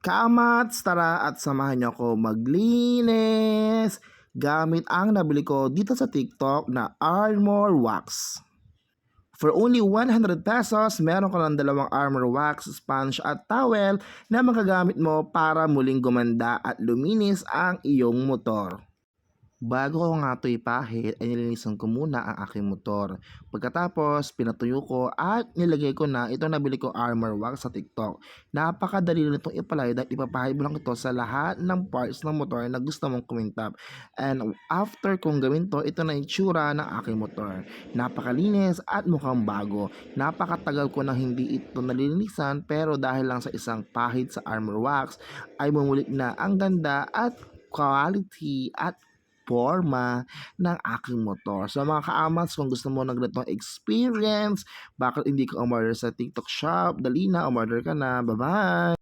Kamats, tara at samahan niyo ako maglinis gamit ang nabili ko dito sa TikTok na Armor Wax. For only 100 pesos, meron ka ng dalawang armor wax, sponge at towel na magagamit mo para muling gumanda at luminis ang iyong motor. Bago ko nga ito ipahit, ay nilinisan ko muna ang aking motor. Pagkatapos, pinatuyo ko at nilagay ko na itong nabili ko armor wax sa TikTok. Napakadali na itong ipalay dahil ipapahid mo lang ito sa lahat ng parts ng motor na gusto mong kumintap. And after kong gawin to, ito na yung tsura ng aking motor. Napakalinis at mukhang bago. Napakatagal ko nang hindi ito nalilinisan pero dahil lang sa isang pahid sa armor wax ay bumulik na ang ganda at quality at forma ng aking motor. So mga kaamats, kung gusto mo ng ganitong experience, bakit hindi ka umorder sa TikTok shop, dali na, umorder ka na. Bye-bye!